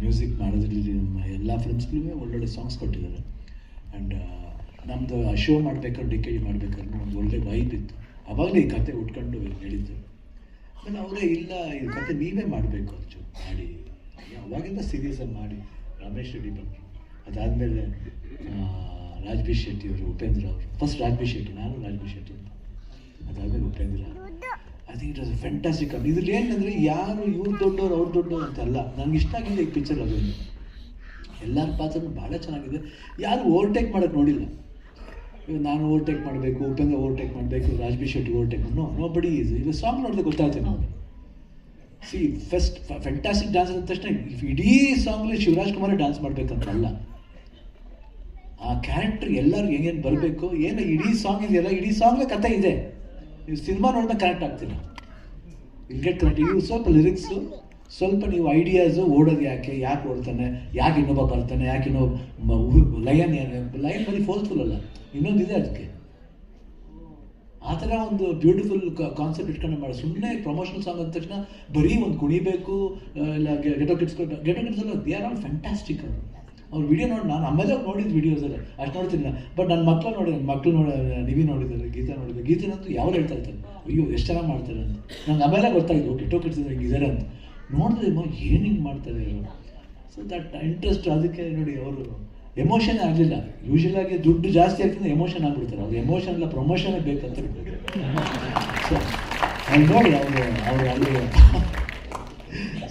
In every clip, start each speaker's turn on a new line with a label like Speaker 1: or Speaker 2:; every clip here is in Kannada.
Speaker 1: ಮ್ಯೂಸಿಕ್ ಮಾಡೋದ್ರಲ್ಲಿ ನಮ್ಮ ಎಲ್ಲ ಫಿಲ್ಮ್ಸ್ಗಳಿಗೂ ಒಳ್ಳೊಳ್ಳೆ ಸಾಂಗ್ಸ್ ಕೊಟ್ಟಿದ್ದಾರೆ. ಆ್ಯಂಡ್ ನಮ್ಮದು ಆ ಶೋ ಮಾಡ್ಬೇಕಾದ್ರೆ ಡಿ ಕೆ ಡಿ ಮಾಡ್ಬೇಕಾದ್ರೆ ಒಂದು ಒಳ್ಳೆ ವೈಬ್ ಇತ್ತು. ಅವಾಗಲೇ ಈ ಕತೆ ಉಟ್ಕೊಂಡು ಹೇಳಿದ್ದು. ಆಮೇಲೆ ಅವರೇ, ಇಲ್ಲ, ಈ ಕತೆ ನೀವೇ ಮಾಡಬೇಕು ಅರ್ಜು ಮಾಡಿ. ಅವಾಗಿಂದ ಸೀರಿಯಸ್ಸಾಗಿ ಮಾಡಿ. ರಮೇಶ್ ರೆಡ್ಡಿ ಬಂದರು. ಅದಾದಮೇಲೆ ರಾಜ್ಬಿ ಶೆಟ್ಟಿ ಅವರು, ಉಪೇಂದ್ರ ಅವರು. ಫಸ್ಟ್ ರಾಜ್ಬಿ ಶೆಟ್ಟಿ, ನಾನು ರಾಜ್ಬಿ ಶೆಟ್ಟಿ ಅಂತ. ಅದಾದಮೇಲೆ Upendra. I think it was fantastic ಇದ್ರಲ್ಲಿ ಏನಂದರೆ ಯಾರು ಇವ್ರು ದೊಡ್ಡವ್ರು, ಅವ್ರು ದೊಡ್ಡವ್ರು ಅಂತಲ್ಲ ನನಗೆ ಇಷ್ಟ ಆಗಿದೆ ಈ ಪಿಕ್ಚರ್ ಅದು. ಎಲ್ಲರ ಪಾತ್ರ ಭಾಳ ಚೆನ್ನಾಗಿದೆ. ಯಾರು ಓವರ್ಟೇಕ್ ಮಾಡೋಕ್ಕೆ ನೋಡಿಲ್ಲ. ಇವಾಗ ನಾನು ಓವರ್ಟೇಕ್ ಮಾಡಬೇಕು, ಉಪೇಂದ್ರ ಓವರ್ಟೇಕ್ ಮಾಡಬೇಕು Raj B Shetty overtake no nobody is ಇವಾಗ ಸಾಂಗ್ ನೋಡಿದ್ರೆ ಗೊತ್ತಾಗುತ್ತೆ ನಮಗೆ. ಸಿ ಫಸ್ಟ್ ಫ್ಯಾಂಟಾಸ್ಟಿಕ್ ಡ್ಯಾನ್ಸ್ ಅಂದ ತಕ್ಷಣ ಇಡೀ ಸಾಂಗ್ಲಿ ಶಿವರಾಜ್ ಕುಮಾರ್ ಡ್ಯಾನ್ಸ್ ಮಾಡಬೇಕಂತಲ್ಲ ಆ ಕ್ಯಾರೆಕ್ಟರ್ ಎಲ್ಲರೂ ಹೆಂಗೇನು ಬರಬೇಕು, ಏನು ಇಡೀ ಸಾಂಗ್ ಇದೆಯಲ್ಲ, ಇಡೀ ಸಾಂಗ್ಲೇ ಕತೆ ಇದೆ. ನೀವು ಸಿನಿಮಾ ನೋಡಿದಾಗ ಕನೆಕ್ಟ್ ಆಗ್ತೀರಾ ಇಲ್ಲಿ ಗೆಟ್ ಕನೆಕ್ಟ್ ಇವು ಸ್ವಲ್ಪ ಲಿರಿಕ್ಸು ಸ್ವಲ್ಪ ನೀವು ಐಡಿಯಾಸು ಓಡೋದು ಯಾಕೆ ಯಾಕೆ ಓಡ್ತಾನೆ, ಯಾಕೆ ಇನ್ನೊಬ್ಬ ಬರ್ತಾನೆ, ಯಾಕೆ ಇನ್ನೊಬ್ಬ ಲಯನ್ ಏನು ಲಯನ್ ಬರೀ ಫೋರ್ಸ್ಫುಲ್ ಅಲ್ಲ. ಇನ್ನೊಂದಿದೆ ಅದಕ್ಕೆ. ಆ ಥರ ಒಂದು ಬ್ಯೂಟಿಫುಲ್ ಕಾನ್ಸೆಪ್ಟ್ ಇಟ್ಕೊಂಡು ಮಾಡಿ. ಸುಮ್ಮನೆ ಪ್ರಮೋಷನಲ್ ಸಾಂಗ್ ಅಂದ ತಕ್ಷಣ ಬರೀ ಒಂದು ಕುಣಿಬೇಕು ಇಲ್ಲ ಗೆಟೋ ಕಿಡ್ಸ್ ಗೆಟೋ ಕಿಟ್ಸ್ ಎಲ್ಲ ದೇ ಆರ್ ಆಲ್ ಫ್ಯಾಂಟಾಸ್ಟಿಕ್ ಅವರು ಅವ್ರ ವಿಡಿಯೋ ನೋಡಿ, ನಾನು ಆಮೇಲೆ ನೋಡಿದ ಎಲ್ಲ ಅಷ್ಟು ನೋಡ್ತೀನಿ ಬಟ್ ನನ್ನ ಮಕ್ಕಳು ನೋಡಿ ನನ್ನ ಮಕ್ಕಳು ನೋಡಿ, ನಿವಿ ನೋಡಿದ್ದಾರೆ ಗೀತಾ ನೋಡಿದ್ದಾರೆ ಗೀತನಂತೂ ಯಾರು ಹೇಳ್ತಾ ಇರ್ತಾರೆ ಅಯ್ಯೋ, ಎಷ್ಟು ಚೆನ್ನಾಗಿ ಮಾಡ್ತಾರೆ ಅಂತ. ನಂಗೆ ಆಮೇಲೆ ಗೊತ್ತಾಯಿತು ಕೆಟ್ಟಿದ್ರೆ ಹಿಂಗಿದ್ದಾರೆ ಅಂತ. ನೋಡಿದ್ರೆ ಏನು ಹಿಂಗೆ ಮಾಡ್ತಾರೆ ಇವರು? ಸೊ ದಟ್ ಇಂಟ್ರೆಸ್ಟ್ ಅದಕ್ಕೆ ನೋಡಿ ಅವರು ಎಮೋಷನ್ ಆಗಲಿಲ್ಲ. ಯೂಶಲ್ ಆಗಿ ದುಡ್ಡು ಜಾಸ್ತಿ ಆಗ್ತದೆ ಎಮೋಷನ್ ಆಗಿಬಿಡ್ತಾರೆ. ಅವ್ರು ಎಮೋಷನ್ ಎಲ್ಲ ಪ್ರಮೋಷನ್ ಬೇಕಂತ ಸೊ ಅಲ್ಲಿ ನೋಡಿ ಅವರು ಅವರು ಅಲ್ಲಿ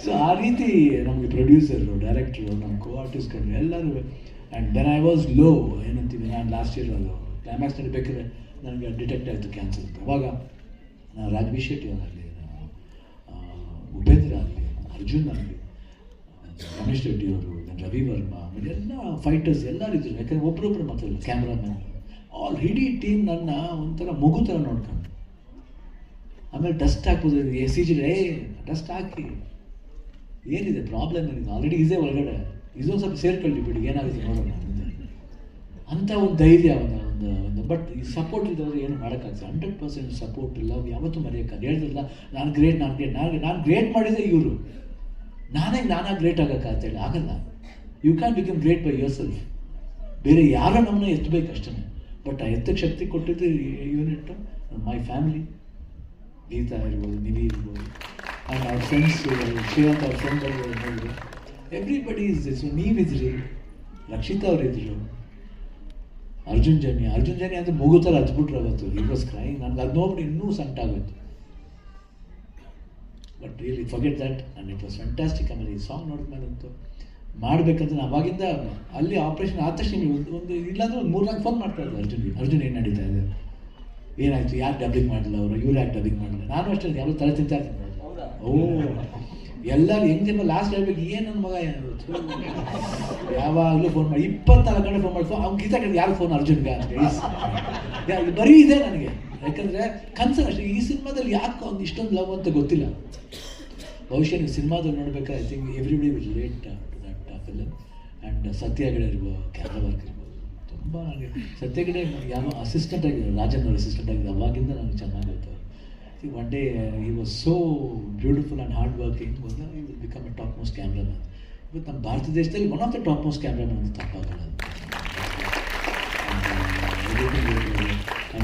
Speaker 1: ಸೊ ಆ ರೀತಿ ನಮಗೆ ಪ್ರೊಡ್ಯೂಸರು ಡೈರೆಕ್ಟ್ರು ನಮ್ಮ ಕೋ ಆರ್ಟಿಸ್ಟ್ಗಳು ಎಲ್ಲರೂ and then I was low ಏನಂತೀವಿ, ನಾನು ಲಾಸ್ಟ್ ಇಯರ್ ಅದು ಕ್ಲೈಮ್ಯಾಕ್ಸ್ ನಡಿಬೇಕಾದ್ರೆ ನನಗೆ ಡಿಟೆಕ್ಟ್ ಆಯಿತು ಕ್ಯಾನ್ಸರ್ ಇತ್ತು ಅವಾಗ ನಾನು ರಾಜ್ವಿ ಶೆಟ್ಟಿ ಅವರಾಗಲಿ ಉಪೇಂದ್ರ ಆಗಲಿ, ಅರ್ಜುನ್ ಆಗಲಿ, ರಮೇಶ್ ರೆಡ್ಡಿ ಅವರು ರವಿ ವರ್ಮಾ, ಆಮೇಲೆ ಎಲ್ಲ ಫೈಟರ್ಸ್ ಎಲ್ಲರೂ ಇದ್ರು. ಯಾಕಂದರೆ ಒಬ್ರೊಬ್ರು ಮಾತಾಡಲ್ಲ ಕ್ಯಾಮ್ರಾಮನ್ ಆಲ್ ಇಡೀ ಟೀಮ್ ನನ್ನ ಒಂಥರ ಮಗು ಥರ ನೋಡ್ಕೊಂಡು. ಆಮೇಲೆ ಡಸ್ಟ್ ಹಾಕ್ಬೋದು ಎ ಸಿ ಜಿ ಏ ಡಸ್ಟ್ ಹಾಕಿ. ಏನಿದೆ? ಪ್ರಾಬ್ಲಮ್ ಏನಿದೆ? ಆಲ್ರೆಡಿ ಇದೇ ಒಳಗಡೆ ಇದೊಂದು ಸ್ವಲ್ಪ ಸೇರ್ಕೊಳ್ಳಿ ಬಿಡಿ, ಏನಾಗುತ್ತೆ ನೋಡೋಣ ಅಂತ. ಒಂದು ಧೈರ್ಯ ಒಂದು ಒಂದು ಒಂದು ಬಟ್ ಈ ಸಪೋರ್ಟ್ ಇದ್ದವ್ರು ಏನು ಮಾಡೋಕ್ಕಾಗ್ತದೆ ಹಂಡ್ರೆಡ್ ಪರ್ಸೆಂಟ್ ಸಪೋರ್ಟ್ ಇಲ್ಲ. ಯಾವತ್ತೂ ಮರೆಯೋಕ್ಕಾಗ ಹೇಳಿದ್ರಲ್ಲ ನಾನು ಗ್ರೇಟ್ ನಾನು ಗ್ರೇಟ್ ನಾನು ನಾನು ಗ್ರೇಟ್ ಮಾಡಿದೆ ಇವರು. ನಾನೇ, ನಾನಾ ಗ್ರೇಟ್ ಆಗೋಕ್ಕಾಗ್ತಾಯಿಲ್ಲ ಆಗಲ್ಲ. You can become great by yourself ಬೇರೆ ಯಾರೋ ನಮ್ಮನ್ನ ಎತ್ತಬೇಕು ಅಷ್ಟೇ. ಬಟ್ ಆ ಎತ್ತಕ್ಕೆ ಶಕ್ತಿ ಕೊಟ್ಟಿದ್ದು ಯೂನಿಟ್ ಮೈ ಫ್ಯಾಮಿಲಿ ಗೀತಾ ಇರ್ಬೋದು ನಿವಿ ಇರ್ಬೋದು. ಆ್ಯಂಡ್ ಅವ್ರ ಫ್ರೆಂಡ್ಸ್ ಶ್ರೀವಂತ್ ಅವ್ರ ಫ್ರೆಂಡ್ ನೋಡಿದ್ರು ಎವ್ರಿಬಡಿ ಇಸ್ ಸೊ ನೀವಿದ್ರಿ ರಕ್ಷಿತಾ ಅವರಿದ್ರು ಅರ್ಜುನ್ ಜನ್ಯ ಅರ್ಜುನ್ ಜನ್ಯ ಅಂದರೆ ಮಗು ಥರ ಹಚ್ಬಿಟ್ರು ಅವತ್ತು. ಈ ವಾಸ್ ಕ್ರೈಂಗ್ ನನಗೆ ಅದು ನೋಡ್ಬಿಟ್ಟು ಇನ್ನೂ ಸಂಕಟ ಆಗೋಯ್ತು. But really forget that and it was fantastic ಆಮೇಲೆ ಈ ಸಾಂಗ್ ನೋಡಿದ್ಮೇಲಂತೂ ಮಾಡಬೇಕಂತ ಅವಾಗಿಂದ ಅಲ್ಲಿ ಆಪ್ರೇಷನ್ ಆದ ತಕ್ಷಣ ಒಂದು ಒಂದು ಇಲ್ಲಾಂದ್ರೆ ಒಂದು ಮೂರ್ನಾಲ್ಕು ಫೋನ್ ಮಾಡ್ತಾ ಇದ್ದೆ ಅರ್ಜುನ್ಗೆ ಅರ್ಜುನ್ ಏನು ನಡೀತಾ ಇದೆ? ಏನಾಯಿತು? ಯಾರು ಡಬ್ಬಿಂಗ್ ಮಾಡಲಿಲ್ಲ ಅವರು? ಇವ್ರು ಯಾಕೆ ಡಬ್ಬಿಂಗ್ ಮಾಡಲಿಲ್ಲ? ನಾನು ಅಷ್ಟೇ, ಯಾರು ತಲೆ ತಿಂತಾ ಇರ್ತೀನಿ ಓ, ಎಲ್ಲರೂ ಹೆಂಗೆ ಲಾಸ್ಟ್ ಹೇಳ್ಬೇಕು ಏನು ನನ್ನ ಮಗ ಏನು. ಯಾವಾಗಲೂ ಫೋನ್ ಮಾಡಿ, ಇಪ್ಪತ್ನಾಲ್ಕು ಗಂಟೆ ಫೋನ್ ಮಾಡಿ ಫೋನ್ ಅವ್ನು ಗೀತಾ ಕಡೆ ಯಾರು ಫೋನ್ ಅರ್ಜುನ್ಗೆ ಅಂತ ಬರೀ ಇದೆ ನನಗೆ. ಯಾಕಂದರೆ ಕನ್ಸನ್ ಅಷ್ಟೇ. ಈ ಸಿನಿಮಾದಲ್ಲಿ ಯಾಕೆ ಅವ್ನು ಇಷ್ಟೊಂದು ಲವ್ ಅಂತ ಗೊತ್ತಿಲ್ಲ. ಬಹುಶಃ ನೀವು ಸಿನಿಮಾದಲ್ಲಿ ನೋಡ್ಬೇಕಾದ್ರೆ I think everybody will relate to that film and ಸತ್ಯ ಗಿಡ ಇರ್ಬೋದು ಕ್ಯಾಮ್ರಾ ವರ್ಕ್ ಇರ್ಬೋದು. ತುಂಬ ನನಗೆ ಸತ್ಯ ಯಾರು ಯಾರೋ ಅಸಿಸ್ಟೆಂಟ್ ಆಗಿದ್ದಾರೆ, ರಾಜನ್ ಅವ್ರ ಅಸಿಸ್ಟೆಂಟ್ ಆಗಿದ್ದಾರೆ. ಅವಾಗಿಂದ ನನಗೆ ಚೆನ್ನಾಗಿ ಗೊತ್ತು. One day he was so beautiful and hard working ಬಂದ he will become a top most cameraman ಇವತ್ತು ನಮ್ಮ ಭಾರತ ದೇಶದಲ್ಲಿ one of the topmost cameraman ಅಂತ. ತಪ್ಪಾಗಲ್ಲ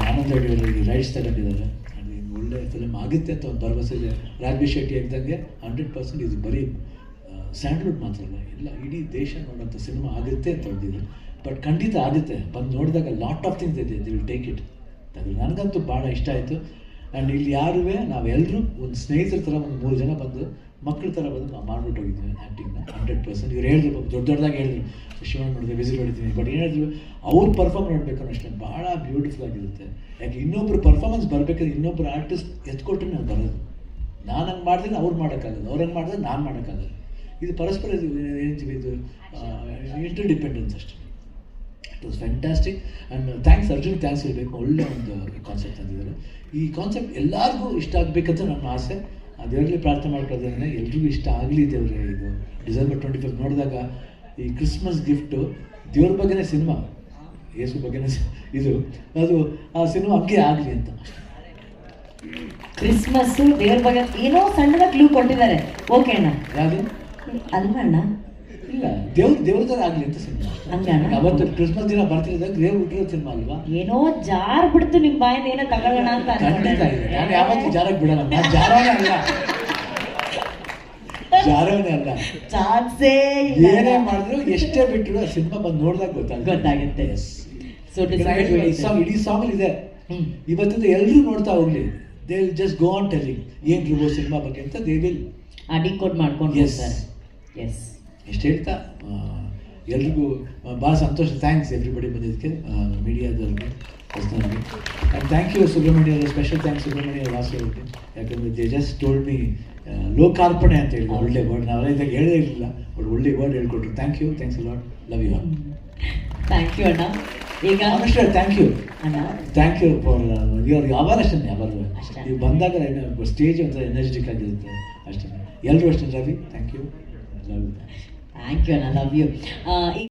Speaker 1: ಆನಂದ್ ಈ ರೈಟ್ಸ್ ತಗೊಂಡಿದ್ದಾರೆ ಒಳ್ಳೆ ಫಿಲಮ್ ಆಗುತ್ತೆ ಅಂತ ಒಂದು ಭರವಸೆ ಇದೆ. ರಾಜ್ಬಿ ಶೆಟ್ಟಿ ಇದ್ದಂಗೆ ಹಂಡ್ರೆಡ್ ಪರ್ಸೆಂಟ್ ಇದು ಬರೀ ಸ್ಯಾಂಡ್ಲ್ವುಡ್ ಮಾತ್ರ ಅಲ್ಲ. ಇಲ್ಲ, ಇಡೀ ದೇಶ ನೋಡೋಂಥ ಸಿನಿಮಾ ಆಗುತ್ತೆ ಅಂತ ಒಂದಿದೆ ಬಟ್ ಖಂಡಿತ ಆಗುತ್ತೆ. ಬಂದು ನೋಡಿದಾಗ ಲಾಟ್ ಆಫ್ ಥಿಂಗ್ಸ್ ಇದೆ. ದಿ ವಿಲ್ ಟೇಕ್ ಇಟ್ ನನಗಂತೂ ಭಾಳ ಇಷ್ಟ ಆಯಿತು. ಆ್ಯಂಡ್ ಇಲ್ಲಿ ಯಾರೂ ನಾವೆಲ್ಲರೂ ಒಂದು ಸ್ನೇಹಿತರ ಥರ ಒಂದು ಮೂರು ಜನ ಬಂದು ಮಕ್ಕಳ ಥರ ಬಂದು ನಾವು ಮಾಡ್ಬಿಟ್ಟು ಹೋಗಿದ್ವಿ ಆ್ಯಕ್ಟಿಂಗ್ನ ಹಂಡ್ರೆಡ್ ಪರ್ಸೆಂಟ್ ಇವ್ರು ಹೇಳಿದ್ರು ದೊಡ್ಡ ದೊಡ್ಡದಾಗಿ ಹೇಳಿದ್ರು ಶಿವಣ್ಣ ನೋಡಿದೆ ವಿಸಿಲ್ ಹೊಡಿತೀನಿ ಬಟ್ ಏನು ಹೇಳಿದ್ರು ಅವ್ರು ಪರ್ಫಾರ್ಮ್ ಮಾಡಬೇಕು ಅಷ್ಟೇ ಭಾಳ ಬ್ಯೂಟಿಫುಲ್ ಆಗಿರುತ್ತೆ. ಯಾಕೆ ಇನ್ನೊಬ್ರು ಪರ್ಫಾರ್ಮೆನ್ಸ್ ಬರಬೇಕಾದ್ರೆ ಇನ್ನೊಬ್ರು ಆರ್ಟಿಸ್ಟ್ ಎತ್ಕೊಟ್ರೆ ನಾವು ಬರೋದು. ನಾನು ಹಂಗೆ ಮಾಡಿದ್ರೆ ಅವ್ರು ಮಾಡೋಕ್ಕಾಗಲ್ಲ. ಅವ್ರು ಹಂಗೆ ಮಾಡಿದ್ರೆ ನಾನು ಮಾಡೋಕ್ಕಾಗಲ್ಲ. ಇದು ಪರಸ್ಪರ ಇದು ಇದು? ಇಂಟರ್ ಡಿಪೆಂಡೆನ್ಸ್ ಅಷ್ಟೇ. It was fantastic and thanks Arjun thanks ಹೇಳಬೇಕು ಒಳ್ಳೆ ಒಂದು ಕಾನ್ಸೆಪ್ಟ್ ತಂದಿದ್ದಾರೆ. ಈ ಕಾನ್ಸೆಪ್ಟ್ ಎಲ್ಲರಿಗೂ ಇಷ್ಟ ಆಗಬೇಕಂತ ನನ್ನ ಆಸೆ. ಆ ದೇವರಲ್ಲಿ ಪ್ರಾರ್ಥನೆ ಮಾಡ್ಕೊಳ್ಳೋದ್ರೆ ಎಲ್ರಿಗೂ ಇಷ್ಟ ಆಗಲಿ ದೇವ್ರೆ ಇದು. ಡಿಸೆಂಬರ್ ಟ್ವೆಂಟಿ ಫೈವ್ ನೋಡಿದಾಗ ಈ ಕ್ರಿಸ್ಮಸ್ ಗಿಫ್ಟು ದೇವ್ರ ಬಗ್ಗೆನೇ ಸಿನಿಮಾ ಯೇಸು ಬಗ್ಗೆನೇ ಇದು. ಅದು ಆ ಸಿನಿಮಾ ಹಂಗೆ ಆಗಲಿ ಅಂತ.
Speaker 2: ಕ್ರಿಸ್ಮಸ್ ದೇವ್ರ ಬಗ್ಗೆ ಏನೋ ಸಣ್ಣದ ಕ್ಲೂ ಕೊಟ್ಟಿದ್ದಾರೆ. ಓಕೆ ಅಣ್ಣ.
Speaker 1: ಯಾವುದು?
Speaker 2: ಅಲ್ವಾ ಅಣ್ಣ?
Speaker 1: ಇಲ್ಲ. ದೇವ್ರ ಆಗಲಿ ಆಗ್ಲಿ ಅಂತ ಸಿನಿಮಾ. ಅವತ್ತು ಕ್ರಿಸ್ಮಸ್ ದಿನ ಬರ್ತಿರೋದಾಗ ದೇವ್ರ ಹುಟ್ಟಿರೋ ಸಿನಿಮಾ ಅಲ್ವಾ?
Speaker 2: ಏನೋ ಜಾರ್ ಬಿಡ್ತು ನಿಮ್ ಬಾಯಿಂದ ಏನೋ ತಗೊಳ್ಳೋಣ ಅಂತ
Speaker 1: ಖಂಡಿತ ಇದೆ. ನಾನು ಯಾವತ್ತೂ ಜಾರಕ್ಕೆ ಬಿಡಲ್ಲ. ನಾನು ಜಾರವೇ ಅಲ್ಲ. ಜಾರವೇ ಅಲ್ಲ.
Speaker 2: ಚಾನ್ಸೇ
Speaker 1: ಏನೇ ಮಾಡಿದ್ರು ಎಷ್ಟೇ ಬಿಟ್ಟರು ಆ ಸಿನಿಮಾ ಬಂದು ನೋಡಿದಾಗ ಗೊತ್ತಾಗುತ್ತೆ.
Speaker 2: ಗೊತ್ತಾಗುತ್ತೆ. ಸೊ
Speaker 1: ಸಾಂಗ್ ಇಡೀ ಸಾಂಗ್ ಇದೆ. ಇವತ್ತಿಂದ ಎಲ್ಲರೂ ನೋಡ್ತಾ ಹೋಗ್ಲಿ. They will just go on telling ಏನ್ ಸಿನಿಮಾ ಬಗ್ಗೆ ಅಂತ ದೇ ವಿಲ್
Speaker 2: ಡಿಕೋಡ್ ಮಾಡ್ಕೊಂಡು ಎಸ್ ಎಸ್
Speaker 1: ಎಷ್ಟು ಹೇಳ್ತಾ ಎಲ್ರಿಗೂ ಭಾಳ ಸಂತೋಷ. ಥ್ಯಾಂಕ್ಸ್ ಎವ್ರಿಬಡಿ ಬಂದಿದ್ದಕ್ಕೆ ಮೀಡಿಯಾದವ್ರಿಗೆ ಪರ್ಸ್ನಲ್ಗೆ ಆ್ಯಂಡ್ ಥ್ಯಾಂಕ್ ಯು ಸುಬ್ರಹ್ಮಣ್ಯ ಅವರು ಸ್ಪೆಷಲ್ ಥ್ಯಾಂಕ್ಸ್ ಸುಬ್ರಹ್ಮಣ್ಯ ವಾಸು ಅವ್ರಿಗೆ ಯಾಕಂದರೆ ದೇ ಜಸ್ಟ್ ಟೋಲ್ಡ್ ಮಿ ಲೋಕಾರ್ಪಣೆ ಅಂತ ಹೇಳಿ ಒಳ್ಳೆ ವರ್ಡ್ ನಾವೆಲ್ಲ ಇದಾಗ ಹೇಳೇ ಇರಲಿಲ್ಲ ಬಟ್ ಒಳ್ಳೆ ವರ್ಡ್ ಹೇಳ್ಕೊಟ್ರು. Thank you thanks lot love you
Speaker 2: thank you ಅಣ್ಣ. ಈಗ?
Speaker 1: ಅನುಷ್ಠ ಥ್ಯಾಂಕ್ ಯು
Speaker 2: ಅಣ್ಣ?
Speaker 1: ಥ್ಯಾಂಕ್ ಯು ಫಾರ್ ಇವ್ರು ಯಾವಾಗ ಅಷ್ಟೇ ಯಾವಾಗಲೂ. ನೀವು ಬಂದಾಗ ಸ್ಟೇಜ್ ಒಂಥರ ಎನರ್ಜೆಟಿಕ್ ಆಗಿರುತ್ತೆ. ಅಷ್ಟೇ. ಎಲ್ಲರೂ ಅಷ್ಟೇ Ravi thank you love you
Speaker 2: thank you ಅಣ್ಣ ಲವ್ ಯು